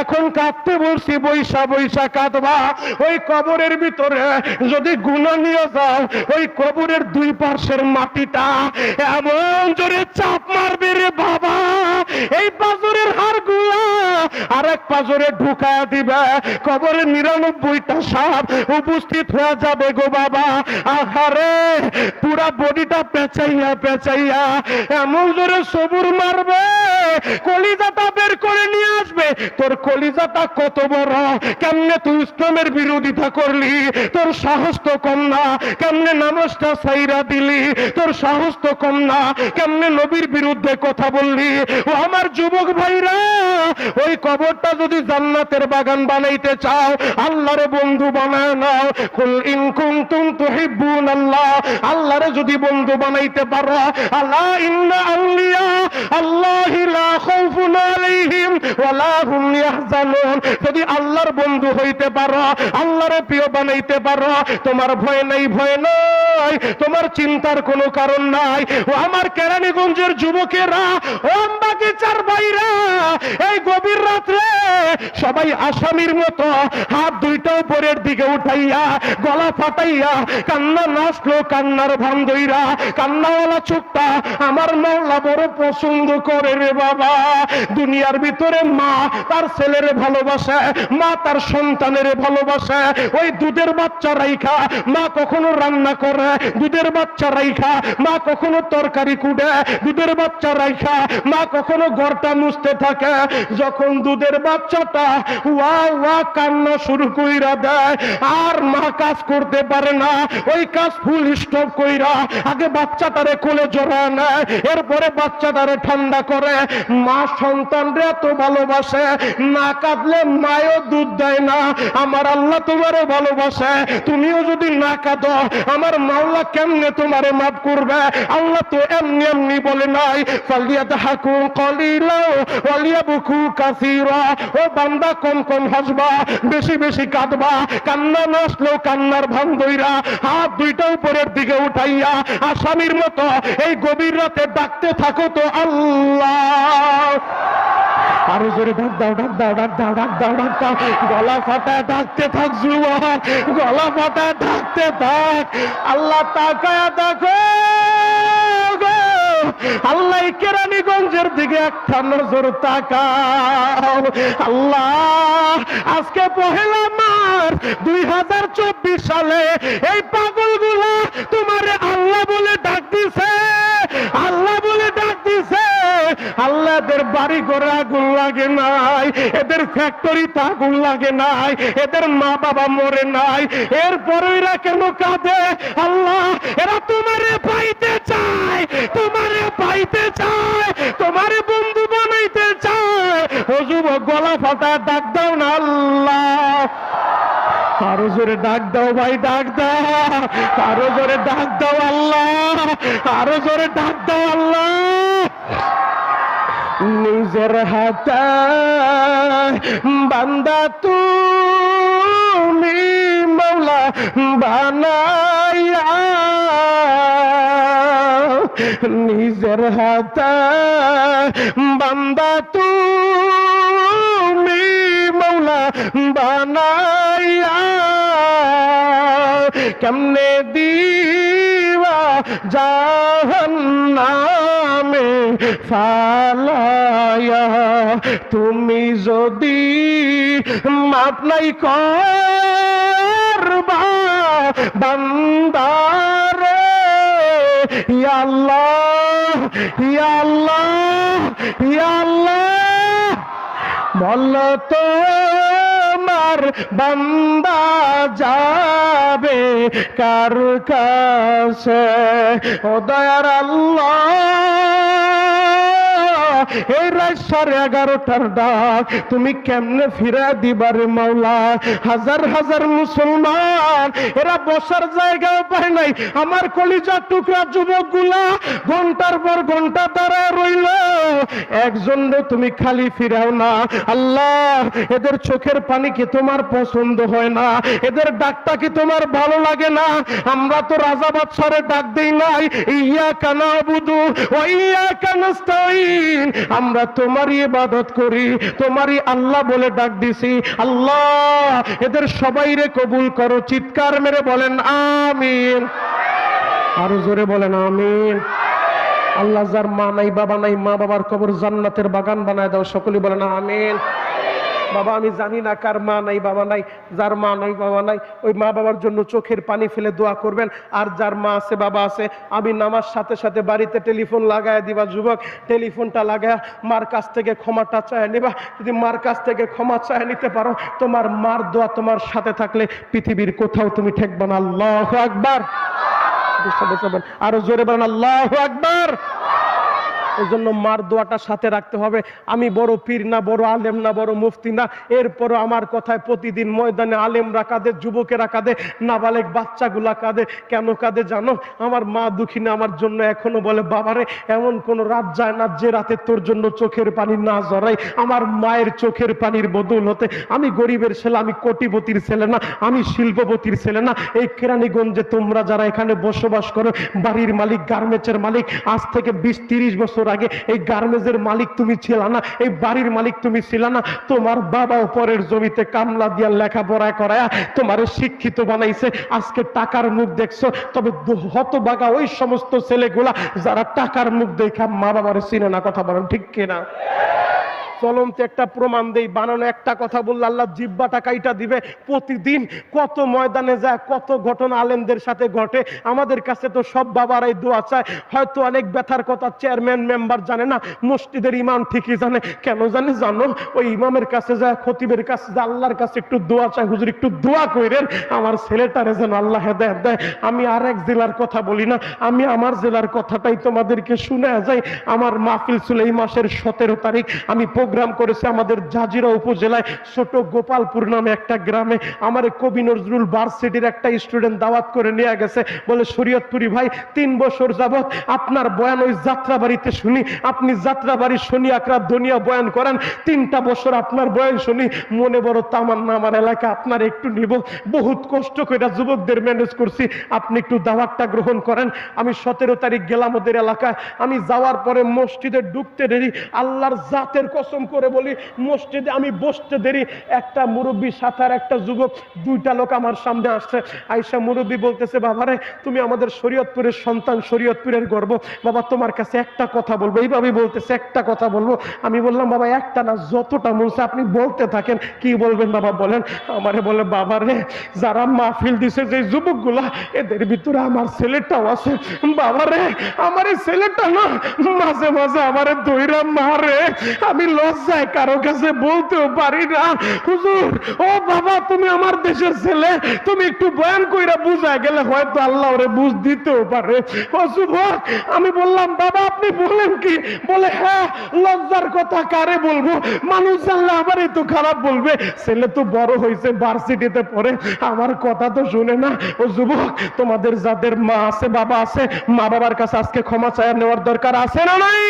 এখন কাঁদতে বলছি, বৈশা বৈশা কাঁদবা। ওই কবরের ভিতরে যদি গুণা নিয়ে যাও, ওই কবরের দুই পার্শ্বের মাটিটা এমন জোরে চাপ মারবে রে বাবা। এই পাজরের হাড়গুলা আর এক পাজরে ঢুকায়া দিবে। কবরের নিরানব্বইটা সাপ উপস্থিত হয়ে যাবে গো বাবা। আহারে, পুরা বডিটা পেঁচাইয়া পেঁচাইয়া এমন জোরে সবুর মারবে, কলিজাটা বের করে নিয়ে আসবে তোর কলিজাটা কত বড়? কেমনে তুই ইসলামের বিরোধিতা করলি? তোর সাহস তো কম না। কেমনে নামাজটা সাইরা দিলি? তোর সাহস তো কম না। কেমনে নবীর বিরুদ্ধে কথা বললি? ও আমার যুবক ভাইরা, ওই কবরটা যদি জান্নাতের বাগান বানাইতে চাও, আল্লাহরে বন্ধু বানায় নাও। কুল ইন কুনতুম তুহিব্বুন আল্লাহ আল্লাহরে যদি বন্ধু বানাইতে পারো আল্লাহ ইন্না আউলিয়া, আল্লাহি লা খাউফুন আলাইহিম হুম ইয়াহজানুন যদি আল্লাহর বন্ধু হইতে পারো, আল্লাহরে প্রিয় বানাইতে পারো, তোমার ভয় নাই ভয় নাই, তোমার চিন্তার কোনো কারণ নাই। ও আমার কেরানীগঞ্জের যুবকেরা, ও বাগিচার বাইরা এই গভীর রাত্রে সবাই আসামির মতো হাত দুইটা উপরের দিকে উঠাইয়া, গলা ফাটাইয়া, কান্না নাচলো, কান্নার ভান্দইরা কান্নাওয়ালা চোখটা আমার মাওলা বড় পছন্দ করে রে বাবা। দুনিয়ার ভিতরে মা তার ছেলের ভালোবাসে, মা তার সন্তানের ভালোবাসে। ওই দুধের বাচ্চা রাইখা, মা কখনো রান্না করে। দুধের বাচ্চা রাইখা, মা কখনো তরকারি কুড়ে দুধের বাচ্চা রাইখা, মা কখনো ঘরটা মুছতে থাকে। যখন দুধের বাচ্চাটা ওয়া ওয়া কান্না শুরু কইরা দেয়, আর মা কাজ করতে পারে না, ওই কাজ ফুল স্টপ কইরা আগে বাচ্চাটারে কোলে জড়ায় নেয়, এরপরে বাচ্চাটারে ঠান্ডা করে। মা সন্তানরে এত ভালোবাসে, না কাঁদলে মায়ও দুধ দেয় না। আমার আল্লাহ তোমারও ভালোবাসে। তুমিও যদি না কাঁদো, আমার মাওলা কেমনে তোমারে মাফ করবে? আল্লাহ তো এমনি এমনি বলে নাই বুকু ও বান্দা হাসবা? বেশি বেশি কাঁদবা। কান্না নাচলো কান্নার ভান দইরা হাত দুইটা উপরের দিকে উঠাইয়া, আসামির মতো এই গভীর রাতে ডাকতে থাকো তো আল্লাহ। আরও জোরে ডাক দাও ডাক দাও ডাক দাও ডাক দাও ডাক দাও। গলা ফাটা ডাকতে থাক জুয়ান গলা ফাটা ডাকতে থাক। আল্লাহ তাকায়া দেখো। আল্লাহ কেরানীগঞ্জের দিকে একটা নজর তাকাও। আল্লাহ, আজকে পহেলা মার দুই সালে এই পাগলগুলা তোমারে আল্লাহ বলে ডাক দিছে আল্লাহ বলে ডাক দিছে আল্লাহ এদের বাড়ি ঘরে আগুন লাগে নাই, এদের ফ্যাক্টরিতে আগুন লাগে নাই, এদের মা বাবা মরে নাই। এরপরে এরা কেন কাঁদে? আল্লাহ, এরা তোমারে পাইতে চায়, তোমারে পাইতে চায়, তোমারে বন্ধু বানাইতে চায়। ও যুবক, গলা ফাটা ডাক দাও না আল্লাহ। আরও জোরে ডাক দাও ভাই, ডাক দাও। আরও জোরে ডাক দাও আল্লাহ। আরও জোরে ডাক দাও আল্লাহ। নিজের হাতে বান্দা তুমি মৌলা বানাইয়া নিজের হাতে বান্দা তুমি মৌলা বানাইয়া। কেমনে দিবা জাহান্নামে ফালায়া তুমি যদি মাপ নাই করবা বান্দারে ইয়া আল্লাহ ইয়া আল্লাহ ইয়া আল্লাহ। বল তোমার বান্দা যাবে কার কাছে? ও দয়ার আল্লাহ। এই রাত সাড়ে এগারোটার ডাক। তুমি কেমনে ফিরা দিবার মাওলা? হাজার হাজার মুসলমান, এরা বসার জায়গা পায় নাই। আমার কলিজার টুকরা যুবকগুলা ঘণ্টার পর ঘণ্টা দাঁড়ায় রইল। একজনও তুমি খালি ফিরাও না। আল্লাহ, এদের চোখের পানি কি তোমার পছন্দ হয় না? এদের ডাকটা কি তোমার ভালো লাগে না? আমরা তো রাজা বাদশারে ডাক দেই নাই। ইয়া কানা বুধু ও ইয়া কানাস্তাইন আমরা তোমারই ইবাদত করি, তোমারই আল্লাহ বলে ডাক দিছি। আল্লাহ, এদের সবাইরে কবুল করো, চিৎকার মেরে বলেন, আমিন। আরও জোরে বলেন, আমিন। আল্লাহ যার মা নাই, বাবা নাই মা বাবার কবর জান্নাতের বাগান বানায় দাও সকলে বলেন, আমিন। বাবা, আমি জানি না কার মা নাই, বাবা নাই, যার মা নাই, বাবা নাই। ওই মা বাবার জন্য চোখের পানি ফেলে দোয়া করবেন। আর যার মা আছে, বাবা আছে, আমি নামার সাথে সাথে বাড়িতে টেলিফোন লাগায় দিবা, যুবক। টেলিফোনটা লাগায় মার কাছ থেকে ক্ষমাটা চায় নিবা। যদি মার কাছ থেকে ক্ষমা চায় নিতে পারো, তোমার মার দোয়া তোমার সাথে থাকলে পৃথিবীর কোথাও তুমি ঠেকবে না। আল্লাহ আকবার। আরও জোরে বলেন, আল্লাহ আকবার। এই জন্য মার দোয়াটা সাথে রাখতে হবে। আমি বড় পীর না, বড় আলেম না, বড় মুফতি না। এরপরও আমার কথায় প্রতিদিন ময়দানে আলেমরা কাঁদে, যুবকেরা কাঁদে, নাবালেক বাচ্চাগুলা কাঁদে। কেন কাঁদে জানো? আমার মা দুঃখী না আমার জন্য এখনও বলে, বাবারে, এমন কোন রাত যায় না যে রাতে তোর জন্য চোখের পানি না জড়াই আমার মায়ের চোখের পানির বদল হতে আমি গরিবের ছেলে, আমি কোটিপতির ছেলে না, আমি শিল্পপতির ছেলে না। এই কেরানীগঞ্জে তোমরা যারা এখানে বসবাস করো, বাড়ির মালিক, গার্মেন্টসের মালিক, আজ থেকে বিশ তিরিশ বছর আগে এই গার্মেজের মালিক তুমি ছিল না, এই বাড়ির মালিক তুমি ছিল না, তোমার বাবা পরের জমিতে কামলা দিয়া লেখাপড়া করায়া তোমার শিক্ষিত বানাইছে। আজকে টাকার মুখ দেখছ, তবে হতবাগা ওই সমস্ত ছেলেগুলা যারা টাকার মুখ দেখা মা বাবার চিনে না, কথা বলেন ঠিক কিনা? চলন্ত একটা প্রমাণ দেই। বানানো একটা কথা বললে আল্লাহ জিব্বাটা কাইটা দিবে। প্রতিদিন কত ময়দানে যায়, কত ঘটনা আলেমদের সাথে ঘটে। আমাদের কাছে তো সব বাবারাই দোয়া চায়। হয়তো অনেক ব্যথার কথা চেয়ারম্যান, মেম্বার জানে না, মসজিদের ইমাম ঠিকই জানে। কেন জানে? জানো ওই ইমামের কাছে যায়, খতিবের কাছে যায়, আল্লাহর কাছে একটু দোয়া চায়। হুজুর, একটু দোয়া কইরেন, আমার ছেলেটারে যেন আল্লাহ হেদায়ত দেয়। আমি আর এক জেলার কথা বলি না, আমি আমার জেলার কথাটাই তোমাদেরকে শুনে যাই। আমার মাহফিল ছিল এই মাসের সতেরো তারিখ, আমি প্রোগ্রাম করেছি আমাদের জাজিরা উপজেলায় ছোট গোপালপুর নামে একটা গ্রামে। আমার কবি নজরুল ভার্সিটির একটা স্টুডেন্ট দাওয়াত করে নিয়ে গেছে। বলে, শরীয়তপুরি ভাই, তিন বছর যাবত আপনার বয়ান ওই যাত্রা বাড়িতে শুনি। আপনি যাত্রা বাড়ি শুনি আকরা দুনিয়া বয়ান করেন। তিনটা বছর আপনার বয়ান শুনি। মনে বড় তামান্না আমার এলাকা, আপনার একটু নিব। বহুত কষ্ট করে যুবকদের ম্যানেজ করছি। আপনি একটু দাওয়াতটা গ্রহণ করেন। আমি সতেরো তারিখ গেলাম ওদের এলাকায়। আমি যাওয়ার পরে মসজিদে ঢুকতে দেরি। আল্লাহর জাতের কসম করে বলি, মসজিদে আমি বসতে দেরি। একটা মুরব্বী সাঁতার, একটা যুবক, দুইটা লোক আমার সামনে আসছে। আইসা মুরব্বী বলতেছে, বাবারে, তুমি আমাদের শরীয়তপুরের সন্তান, শরীয়তপুরের গর্ব। বাবা, তোমার কাছে একটা কথা বলব। এইভাবে বলতেছে, একটা কথা বলব। আমি বললাম, বাবা, একটা না, যতটা মনসে আপনি বলতে থাকেন। কি বলবেন বাবা, বলেন? আমারে বলে, বাবারে, যারা মাহফিল দিছে, যে যুবকগুলা, এদের ভিতরে আমার ছেলেটাও আছে। বাবারে, আমার এই ছেলেটা না, মাঝে মাঝে আমার দইরা মারে। আমি লজ্জায় কারও কাছে বলতেও পারি না। হুজুর, ও বাবা, তুমি আমার দেশের ছেলে, তুমি একটু বয়ান কইরা বুঝায় গেলে হয়তো আল্লাহ ওরে বুঝ দিতেও পারে। ও যুবক আমি বললাম, বাবা, আপনি বলেন কি? বলে হ্যাঁ লজ্জার কথা কারে বলব? মানুষ জানলে আবার তো খারাপ বলবে। ছেলে তো বড় হয়েছে ভার্সিটিতে পড়ে, আমার কথা তো শুনে না। ও যুবক তোমাদের যাদের মা আছে, বাবা আছে মা বাবার কাছে আজকে ক্ষমা চায়া নেওয়ার দরকার আছে না নাই?